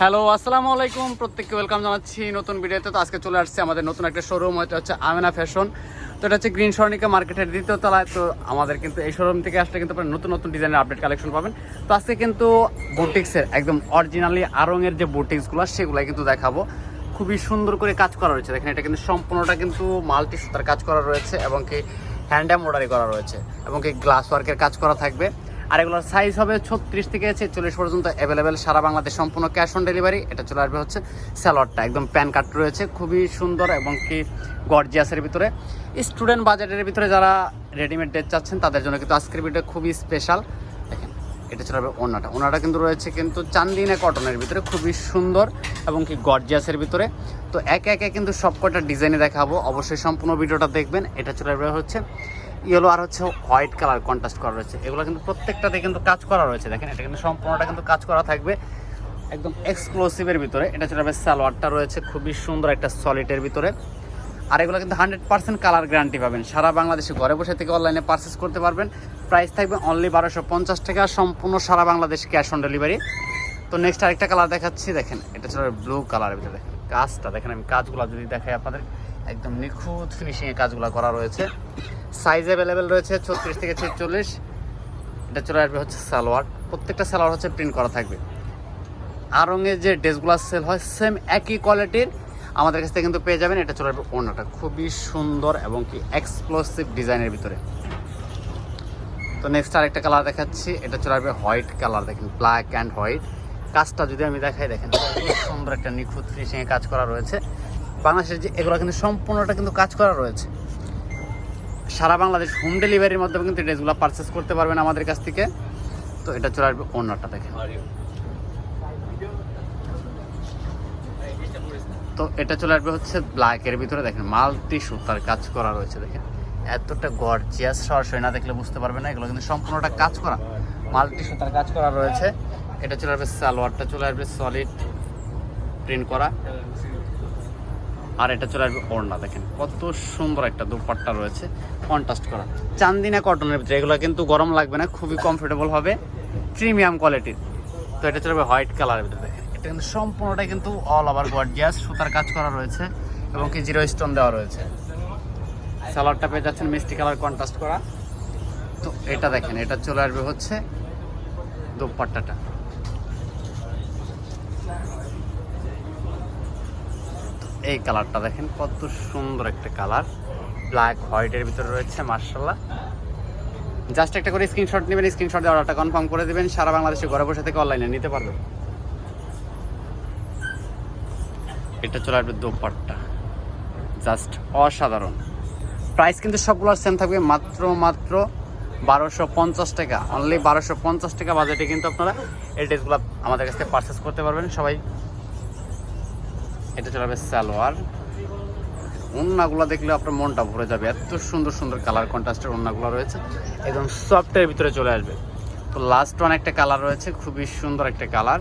Hello, আসসালামু আলাইকুম। প্রত্যেককে ওয়েলকাম জানাচ্ছি নতুন ভিডিওতে তো আজকে চলে আসছে আমাদের নতুন একটা শোরুম হচ্ছে হচ্ছে আমেনা ফ্যাশন তো এটা হচ্ছে গ্রিন স্বর্ণিকা মার্কেটের দ্বিতীয় তলায়। তো আমাদের কিন্তু এই শোরুম থেকে আসলে কিন্তু আপনারা নতুন নতুন ডিজাইনের আপডেট কালেকশন পাবেন। তো আজকে কিন্তু বুটিক্সের একদম অরিজিনালি আরঙের যে বুটিক্সগুলো সেগুলাই কিন্তু দেখাবো। খুবই সুন্দর করে কাজ করা রয়েছে। দেখেন, এটা কিন্তু সম্পূর্ণটা কিন্তু মাল্টি সুতার কাজ করা রয়েছে এবং কি হ্যান্ড এমব্রয়ডারি করা রয়েছে এবং কি গ্লাস ওয়ার্কের কাজ করা থাকবে। আর এগুলোর সাইজ হবে ছত্রিশ থেকে ছেচল্লিশ পর্যন্ত অ্যাভেলেবেল সারা বাংলাদেশ সম্পূর্ণ ক্যাশ অন ডেলিভারি এটা চলে আসবে হচ্ছে স্যালোয়ারটা একদম প্যান কাট রয়েছে, খুবই সুন্দর এবং কি গর্জিয়াসের ভিতরে। স্টুডেন্ট বাজেটের ভিতরে যারা রেডিমেড ড্রেস চাচ্ছেন, তাদের জন্য কিন্তু আজকের ভিডিও খুবই স্পেশাল দেখেন, এটা চলে আসবে ওনাটা ওনাটা কিন্তু রয়েছে কিন্তু চান্দিনা কটনের ভিতরে, খুবই সুন্দর এবং কি গর্জিয়াসের ভিতরে। তো একে একে কিন্তু সবকটা ডিজাইনে দেখাবো। অবশ্যই সম্পূর্ণ ভিডিওটা দেখবেন। এটা চলে আসবে হচ্ছে ইয়েলো আর হচ্ছে হোয়াইট কালার কন্ট্রাস্ট করা রয়েছে। এগুলো কিন্তু প্রত্যেকটাতে কিন্তু কাজ করা রয়েছে। দেখেন, এটা কিন্তু সম্পূর্ণটা কিন্তু কাজ করা থাকবে একদম এক্সক্লুসিভের ভিতরে। এটা আসবে সালোয়ারটা রয়েছে খুবই সুন্দর একটা সলিডের ভিতরে। আর এগুলো কিন্তু হান্ড্রেড পার্সেন্ট কালার গ্যারান্টি পাবেন। সারা বাংলাদেশে ঘরে বসে থেকে অনলাইনে পারচেস করতে পারবেন। প্রাইস থাকবে অনলি বারোশো পঞ্চাশ টাকা, সম্পূর্ণ সারা বাংলাদেশ ক্যাশ অন ডেলিভারি তো নেক্সট আরেকটা কালার দেখাচ্ছি। দেখেন, এটা চলে ব্লু কালারের ভিতরে। কাজটা, দেখেন আমি কাজগুলো যদি দেখাই আপনাদের। একদম নিখুঁত ফিনিশিংয়ে কাজগুলো করা রয়েছে। সাইজ অ্যাভেলেবেল রয়েছে ছত্রিশ থেকে ছেচল্লিশ। এটা চলে আসবে হচ্ছে সালোয়ার। প্রত্যেকটা সালোয়ার হচ্ছে প্রিন্ট করা থাকবে। আরঙের যে ড্রেসগুলো সেল হয় সেম একই কোয়ালিটির আমাদের কাছ থেকে কিন্তু পেয়ে যাবেন। এটা চলে আসবে ওনাটা খুবই সুন্দর এবং কি এক্সপ্লোসিভ ডিজাইনের ভিতরে। তো নেক্সট আরেকটা কালার দেখাচ্ছি। এটা চলে আসবে হোয়াইট কালার দেখেন ব্ল্যাক অ্যান্ড হোয়াইট কাজটা যদি আমি দেখাই, দেখেন সুন্দর একটা নিখুঁত ফিনিশিংয়ে কাজ করা রয়েছে। বাংলাদেশের যে এগুলো কিন্তু সম্পূর্ণটা কিন্তু কাজ করা রয়েছে। সারা বাংলাদেশ হোম ডেলিভারির মাধ্যমে কিন্তু ড্রেসগুলো পারচেস করতে পারবেন আমাদের কাছ থেকে। তো এটা চলে আসবে ওনারটা দেখে তো এটা চলে আসবে হচ্ছে ব্ল্যাকের ভিতরে দেখেন মাল্টি সুতার কাজ করা রয়েছে দেখেন। এতটা গর্জিয়াস সরাসরি না দেখলে বুঝতে পারবে না, এগুলো কিন্তু সম্পূর্ণটা কাজ করা। মাল্টি সুতার কাজ করা রয়েছে। এটা চলে আসবে সালোয়ারটা, চলে আসবে সলিড প্রিন্ট করা। আর এটা চলে আসবে ওড়না, দেখেন। কত সুন্দর একটা দুপাট্টা রয়েছে। কন্ট্রাস্ট করা। চান্দিনা কটনের ভিতরে, এগুলো কিন্তু গরম লাগবে না, খুবই কমফোর্টেবল হবে। প্রিমিয়াম কোয়ালিটির তো এটা চলে আসবে হোয়াইট কালারের ভিতরে, দেখেন। এটা কিন্তু সম্পূর্ণটাই কিন্তু অল ওভার গর্জিয়াস সুতার কাজ করা রয়েছে এবং কি জিরো স্টোন দেওয়া রয়েছে। সালোয়ারটা পেয়ে যাচ্ছেন মিষ্টি কালার কন্ট্রাস্ট করা। তো এটা দেখেন, এটা চলে আসবে হচ্ছে দুপাট্টাটা। এই কালারটা দেখেন, কত সুন্দর একটা কালার। ব্ল্যাক হোয়াইটের ভিতরে রয়েছে মার্শাল্লাহ জাস্ট একটা করে স্ক্রিনশট নেবেন স্ক্রিনশট দিয়ে অর্ডারটা কনফার্ম করে দেবেন, সারা বাংলাদেশে ঘরে বসে থেকে অনলাইনে নিতে পারবেন এটা চলে আসবে দোপাট্টা। জাস্ট অসাধারণ। প্রাইস কিন্তু সবগুলোর সেম থাকবে, মাত্র মাত্র বারোশো পঞ্চাশ টাকা। অনলি বারোশো পঞ্চাশ টাকা বাজেটে কিন্তু আপনারা এই ড্রেসগুলো আমাদের কাছ থেকে পারচেস করতে পারবেন। সবাই এটা চলে যাবে সালোয়ার। ওন্নাগুলো দেখলে আপনার মনটা ভরে যাবে। এত সুন্দর সুন্দর কালার কন্ট্রাস্টের ওন্নাগুলো রয়েছে একদম সফটের ভিতরে চলে আসবে। তো লাস্ট ওয়ান একটা কালার রয়েছে, খুবই সুন্দর একটা কালার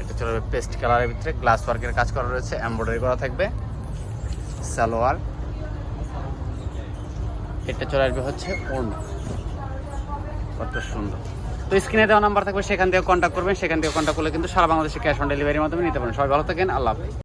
এটা চলে যাবে পেস্ট কালারের ভিতরে। গ্লাস ওয়ার্কের কাজ করা রয়েছে এমব্রয়ডারি করা থাকবে। সালোয়ার। এটা চলে আসবে হচ্ছে ওড়না। কত সুন্দর। তো স্ক্রিনে দেওয়া নাম্বার থাকবে, সেখান থেকে কন্ট্যাক্ট করবেন। সেখান থেকে কন্ট্যাক্ট করলে কিন্তু সারা বাংলাদেশে ক্যাশ অন ডেলিভারির মাধ্যমে নিতে পারেন। সবাই ভালো থাকেন, আল্লাহ